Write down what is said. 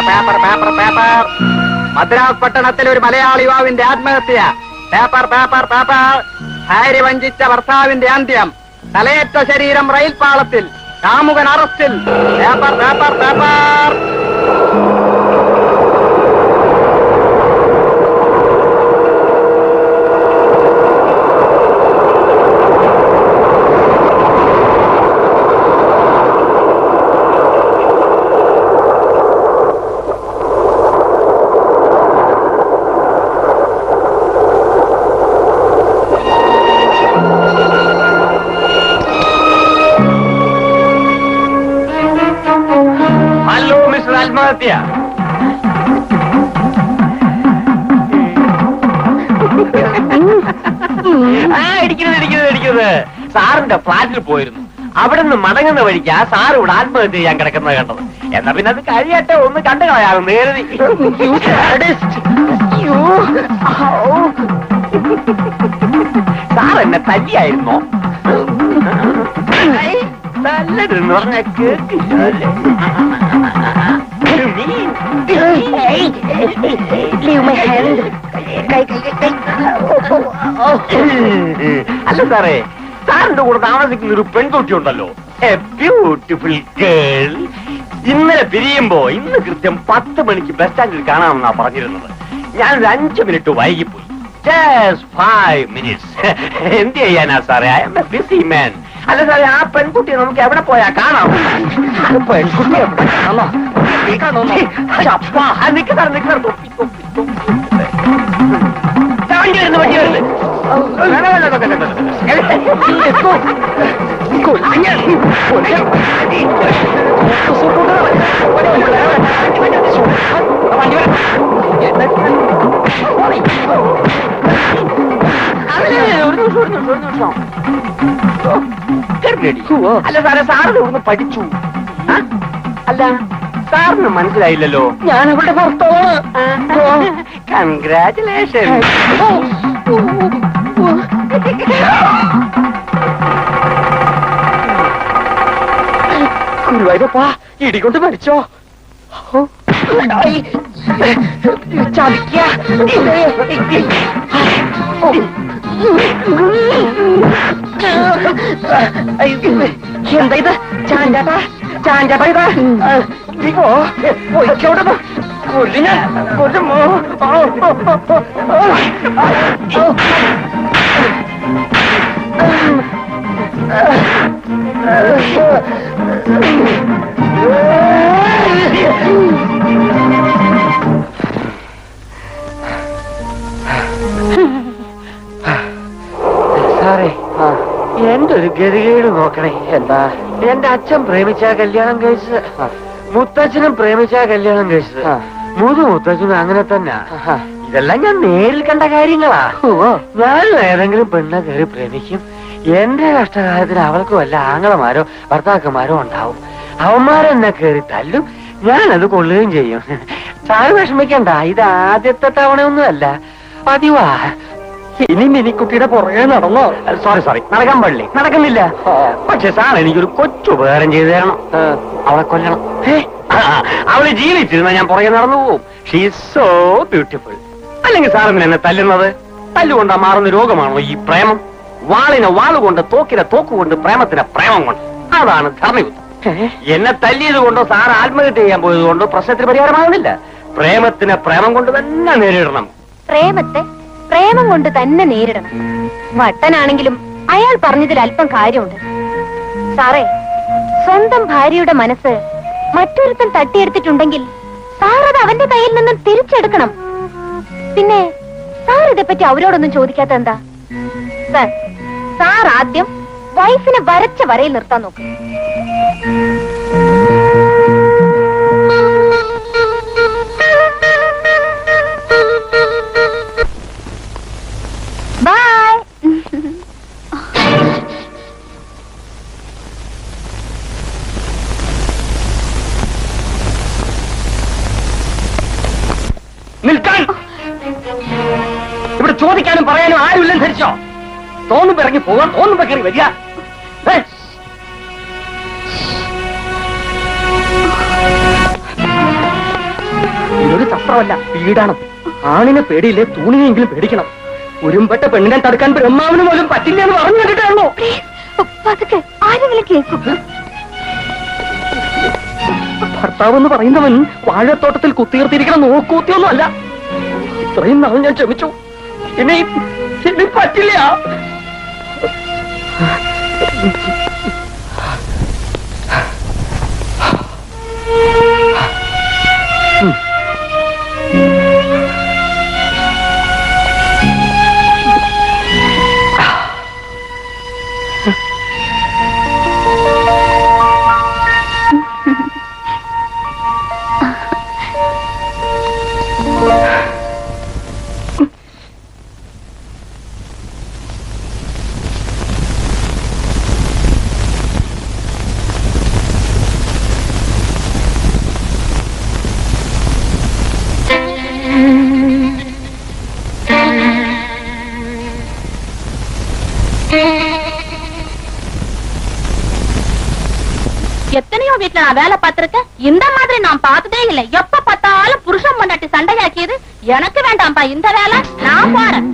Paper paper paper Madras പട്ടണത്തിലെ ഒരു മലയാളി യുവാവിന്റെ ആത്മഹത്യ. Paper paper paper. ഭാര്യ വഞ്ചിച്ച ഭർത്താവിന്റെ അന്ത്യം. തലയേറ്റ ശരീരം റെയിൽ പാളത്തിൽ കാമുകൻ അറസ്റ്റിൽ. Paper paper paper. ആത്മഹത്യ. ആ ഇടിക്കുന്നത് ഇടിക്കുന്നത് ഇടിക്കുന്നത് സാറിന്റെ ഫ്ലാറ്റിൽ പോയിരുന്നു. അവിടെ നിന്ന് മടങ്ങുന്ന വഴിക്ക് ആ സാർ ഇവിടെ ആത്മഹത്യ ചെയ്യാൻ കിടക്കുന്നത് കണ്ടത്. എന്നാ പിന്നെ അത് കഴിയട്ടെ ഒന്ന് കണ്ടു കളയാകും നേരതി. സാർ എന്നെ തല്ലിയായിരുന്നോ? നല്ലതെന്ന് പറഞ്ഞ? നീ കൈ കൈ കൈ അല്ല സാറേ സാറിന്റെ കൂടെ താമസിക്കുന്ന ഒരു പെൺകുട്ടി ഉണ്ടല്ലോ. എ ബ്യൂട്ടിഫുൾ ഗേൾ ഇന്നലെ പിരിയുമ്പോ ഇന്ന് കൃത്യം പത്ത് മണിക്ക് ബസ് സ്റ്റാൻഡിൽ കാണാമെന്നാ പറഞ്ഞിരുന്നത്. ഞാൻ ഒരു അഞ്ചു മിനിറ്റ് വൈകിപ്പോയി. എന്ത് ചെയ്യാനാ സാറേ? I'm a busy man അല്ല സാറേ ആ പെൺകുട്ടിയെ നമുക്ക് എവിടെ പോയാ കാണാം? പെൺകുട്ടി എവിടെ വണ്ടി വരുന്നു വണ്ടി വരുന്നു. അല്ല സാറേ സാറിന് ഇവിടുന്ന് പഠിച്ചു? അല്ല സാറിന് മനസ്സിലായില്ലല്ലോ. ഞാൻ അവളുടെ ഭർത്താവാണ് കൺഗ്രാറ്റുലേഷൻ ഗുരുവായൂരപ്പാ ഇടികൊണ്ട് മരിച്ചോ. ചതിക്ക. എന്താ ഇത്? ചാഞ്ചാട്ടാ? ചാഞ്ചാട്ടാ ഇതാ? സാറേ എന്റെ ഒരു ഗതികേട് നോക്കണേ. എന്താ? എന്റെ അച്ഛൻ പ്രേമിച്ച കല്യാണം കഴിച്ചത് മുത്തച്ഛനും പ്രേമിച്ച കല്യാണം കഴിച്ചത്. മൂന്ന് മുത്തച്ഛനും അങ്ങനെ തന്നെ. ഇതെല്ലാം ഞാൻ നേരിൽ കണ്ട കാര്യങ്ങളാ. ഞാൻ ഏതെങ്കിലും പെണ്ണെ കയറി പ്രേമിക്കും. എന്റെ കഷ്ടകാലത്തിന് അവൾക്ക് വല്ല ആങ്ങളമാരോ ഭർത്താക്കന്മാരോ ഉണ്ടാവും. അവന്മാരെന്നെ കയറി തല്ലും. ഞാനത് കൊള്ളുകയും ചെയ്യും. താഴെ വിഷമിക്കണ്ട. ഇത് ആദ്യത്തെ തവണയൊന്നുമല്ല. പതിവാ. ഇനി മിനിക്കുട്ടിയുടെ പുറകെ നടന്നോ? സോറി സോറി നടക്കാൻ പാടില്ലേ? നടക്കുന്നില്ല. പക്ഷെ സാർ എനിക്കൊരു കൊച്ചു ഉപകാരം ചെയ്തു തരണം. അവളെ കൊല്ലണം. ആ, അവൾ ജീവിച്ചിരുന്ന ഞാൻ പുറകെ നടന്നു പോവും. ഷീ സോ ബ്യൂട്ടിഫുൾ അല്ലെങ്കിൽ സാർ എന്തിനാ എന്നെ തല്ലുന്നത്? തല്ലുകൊണ്ടാ മാറുന്ന രോഗമാണോ ഈ പ്രേമം? വാളിനെ വാളുകൊണ്ട് തോക്കിനെ തോക്കുകൊണ്ട് പ്രേമത്തിനെ പ്രേമം കൊണ്ട്. അതാണ് ധർമ്മയുദ്ധം എന്നെ തല്ലിയത് കൊണ്ടോ സാർ ആത്മഹത്യ ചെയ്യാൻ പോയത് കൊണ്ടോ പ്രശ്നത്തിന് പരിഹാരമാകുന്നില്ല. പ്രേമത്തിനെ പ്രേമം കൊണ്ട് തന്നെ നേരിടണം. പ്രേമത്തെ പ്രേമം കൊണ്ട് തന്നെ നേരിടണം. വട്ടനാണെങ്കിലും അയാൾ പറഞ്ഞതിൽ അല്പം കാര്യമുണ്ട്. സാറേ സ്വന്തം ഭാര്യയുടെ മനസ്സ് മറ്റൊരുത്തൻ തട്ടിയെടുത്തിട്ടുണ്ടെങ്കിൽ സാറത് അവന്റെ കയ്യിൽ നിന്നും തിരിച്ചെടുക്കണം. പിന്നെ സാർ ഇതേപ്പറ്റി അവരോടൊന്നും ചോദിക്കാത്ത എന്താ? സാർ സാർ ആദ്യം വൈഫിനെ വരച്ച വരയിൽ നിർത്താൻ നോക്കും. നിൽക്കാൻ. ഇവിടെ ചോദിക്കാനും പറയാനും ആരുമില്ലെന്ന് ധരിച്ചോ? തോന്നുമ്പോ ഇറങ്ങി പോകാൻ തോന്നുമ്പോ കയറി വരിക? ഇതൊരു തപ്പ വസ്ത്രമല്ല ആണിനെ പേടിയില്ലേ തൂണിനെങ്കിലും പേടിക്കണം. ഉരുമ്പെട്ട പെണ്ണിനെ തടുക്കാൻ ബ്രഹ്മാവിന് പോലും പറ്റില്ല എന്ന് പറഞ്ഞു കേട്ടോ ആരെങ്കിലും കേൾക്കും ഭർത്താവ് എന്ന് പറയുന്നവൻ വാഴത്തോട്ടത്തിൽ കുത്തിയിരുത്തിയിരിക്കണം നോക്കൂത്തിയൊന്നും അല്ല ഇത്രയും നാൾ ഞാൻ ക്ഷമിച്ചു. ഇനി ഇനി പറ്റില്ല. எத்தனையோ வீட்டுல நான் வேலை பார்த்திருக்கேன். இந்த மாதிரி நான் பார்த்ததே இல்லை. எப்ப பார்த்தாலும் புருஷன் பொண்டாட்டி சண்டையாக்கியது எனக்கு வேண்டாம்ப்பா. இந்த வேலை நான் போறேன்.